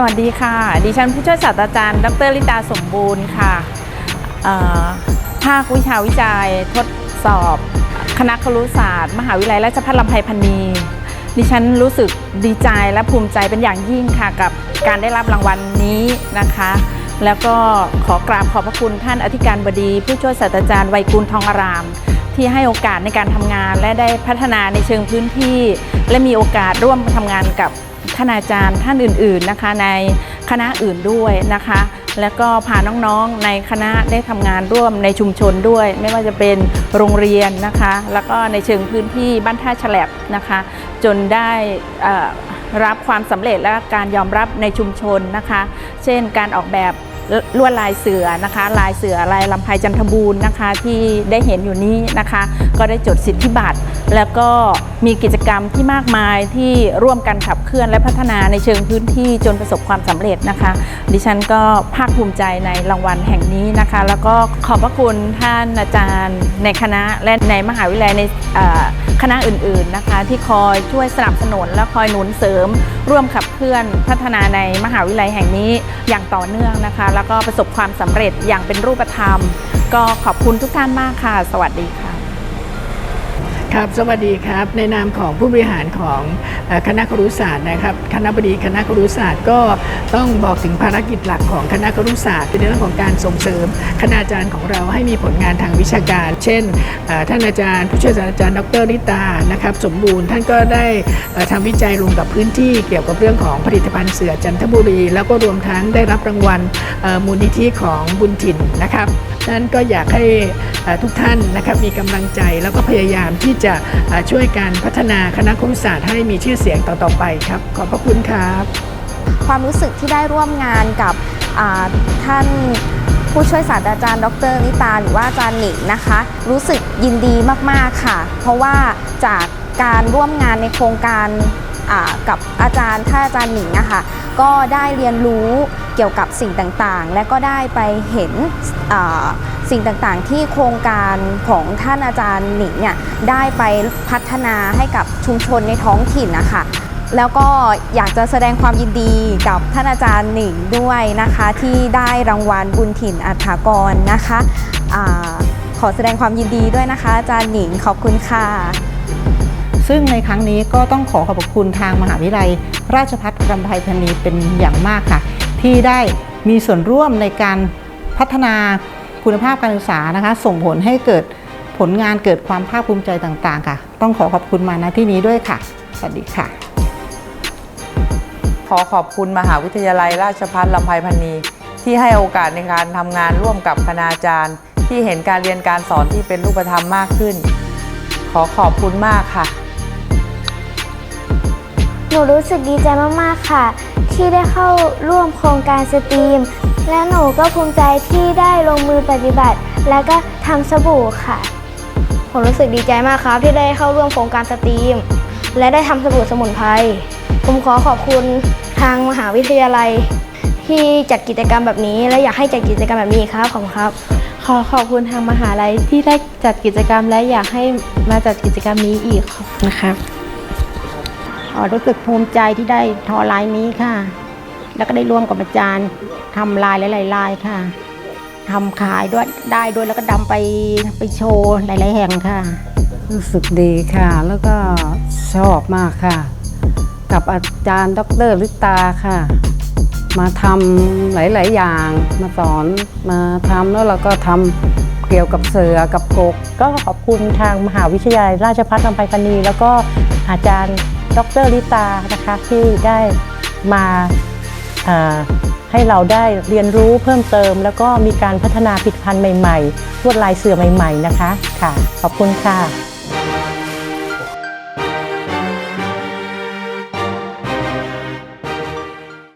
สวัสดีค่ะ ดิฉันผู้ช่วยศาสตราจารย์ดรลิตาสมบูรณ์ค่ะเอ่อภาควิชาวิจัยทดสอบ คณะครุศาสตร์ มหาวิทยาลัยราชภัฏลำไพพรรณีดิฉันรู้สึกดีใจและภูมิใจเป็นอย่างยิ่งค่ะกับการได้รับรางวัลนี้นะคะ แล้วก็ขอกราบขอบพระคุณท่านอธิการบดี ผู้ช่วยศาสตราจารย์ไวยกุลทองอาราม ที่ให้โอกาสในการทำงานและได้พัฒนาในเชิงพื้นที่ และมีโอกาสร่วมทำงานกับ คณาจารย์ท่านอื่นๆนะคะในคณะอื่นด้วยนะคะ แล้วก็พาน้องๆในคณะได้ทำงานร่วมในชุมชนด้วย ไม่ว่าจะเป็นโรงเรียนนะคะ แล้วก็ในเชิงพื้นที่บ้านท่าฉลับนะคะ จนได้รับความสำเร็จและการยอมรับในชุมชนนะคะ เช่นการออกแบบ ลวดลายเสือนะคะ ลายเสือลายลำไพจันทบูรณ์นะคะ ที่ได้เห็นอยู่นี้นะคะ ก็ได้จดสิทธิบัตรแล้วก็มีกิจกรรมที่มากมายที่ร่วมกันขับเคลื่อนและพัฒนาในเชิงพื้นที่จนประสบความสำเร็จนะคะ ดิฉันก็ภาคภูมิใจในรางวัลแห่งนี้นะคะ แล้วก็ขอบพระคุณท่านอาจารย์ในคณะและในมหาวิทยาลัยในคณะอื่นๆนะคะ ที่คอยช่วยสนับสนุนและคอยหนุนเสริม ร่วมขับเคลื่อนพัฒนาในมหาวิทยาลัยแห่งนี้อย่างต่อเนื่องนะคะแล้วก็ประสบความสำเร็จอย่างเป็นรูปธรรม ก็ขอบคุณทุกท่านมากค่ะ สวัสดีค่ะ ครับสวัสดีครับ ในนามของผู้บริหารของคณะครุศาสตร์นะครับ คณะบดีคณะครุศาสตร์ก็ต้องบอกถึงภารกิจหลักของคณะครุศาสตร์ในเรื่องของการส่งเสริมคณาจารย์ของเราให้มีผลงานทางวิชาการ เช่น ท่านอาจารย์ ผู้ช่วยศาสตราจารย์ดรนิตานะครับ สมบูรณ์ท่านก็ได้เอ่อทำวิจัยลงกับพื้นที่เกี่ยวกับเรื่องของผลิตภัณฑ์เสือจันทบุรี แล้วก็รวมทั้งได้รับรางวัลมูลนิธิของบุญถิ่นนะครับ นั้นก็อยากให้ทุกท่านนะครับมีกำลังใจแล้วก็พยายามที่จะช่วยการพัฒนาคณะครุศาสตร์ให้มีชื่อเสียงต่อๆไปครับ ขอบพระคุณครับ ความรู้สึกที่ได้ร่วมงานกับท่านผู้ช่วยศาสตราจารย์ ดรนิตา หรือว่าอาจารย์หนิงนะคะ รู้สึกยินดีมากๆค่ะ เพราะว่าจากการร่วมงานในโครงการกับอาจารย์ท่านอาจารย์หนิงอะคะก็ได้เรียนรู้ เกี่ยวกับสิ่งต่างๆ และก็ได้ไปเห็นสิ่งต่างๆ ที่โครงการของท่านอาจารย์หนิงเนี่ยได้ไปพัฒนาให้กับชุมชนในท้องถิ่นนะคะแล้วก็อยากจะแสดงความยินดีกับท่านอาจารย์หนิงด้วยนะคะ ที่ได้รางวัลบุญถิ่นอัฐากรนะคะอขอแสดงความยินดีด้วยนะคะ อาจารย์หนิงขอบคุณค่ะ ซึ่งในครั้งนี้ก็ต้องขอขอบคุณทางมหาวิทยาลัย ราชภัฏรำไพพรรณีเป็นอย่างมากค่ะ ที่ได้มีส่วนร่วมในการพัฒนาคุณภาพการศึกษานะคะ ส่งผลให้เกิดผลงานเกิดความภาคภูมิใจต่างๆ ค่ะ ต้องขอขอบคุณมาณที่นี้ด้วยค่ะ สวัสดีค่ะ ขอขอบคุณมหาวิทยาลัยราชภัฏลำไพพรรณีที่ให้โอกาสในการทำงานร่วมกับคณาจารย์ ที่เห็นการเรียนการสอนที่เป็นรูปธรรมมากขึ้น ขอขอบคุณมากค่ะ หนูรู้สึกดีใจมากๆค่ะ ที่ได้เข้าร่วมโครงการสตรีม และหนูก็ภูมิใจที่ได้ลงมือปฏิบัติ และก็ทำสบู่ค่ะ ผมรู้สึกดีใจมากครับที่ได้เข้าร่วมโครงการสตรีม และได้ทำสบู่สมุนไพรผมขอขอบคุณทางมหาวิทยาลัย ที่จัดกิจกรรมแบบนี้ และอยากให้จัดกิจกรรมแบบนี้อีกครับขอบคุณครับ ขอขอบคุณทางมหาลัยที่ได้จัดกิจกรรมและอยากให้มาจัดกิจกรรมนี้อีกขอบคุณนะครับอ๋อ รู้สึกภูมิใจที่ได้ทอลายนี้ค่ะ แล้วก็ได้ร่วมกับอาจารย์ทำลายหลายๆลายค่ะทำขายด้วยได้ด้วยแล้วก็ดำไปไปโชว์หลาย ๆ แห่งค่ะ รู้สึกดีค่ะ แล้วก็ชอบมากค่ะ กับอาจารย์ดรลิตาค่ะ มาทำหลาย ๆ อย่าง มาสอนมาทำแล้วเราก็ทำเกี่ยวกับเสือกับกก ก็ขอบคุณทางมหาวิทยาลัยราชภัฏลำไพพรรณีแล้วก็อาจารย์ ดรลิตานะคะที่ได้มาให้เราได้เรียนรู้เพิ่มเติม แล้วก็มีการพัฒนาผลิตภัณฑ์ใหม่ ๆ ลวดลายเสือใหม่ ๆ นะคะค่ะ ขอบคุณค่ะ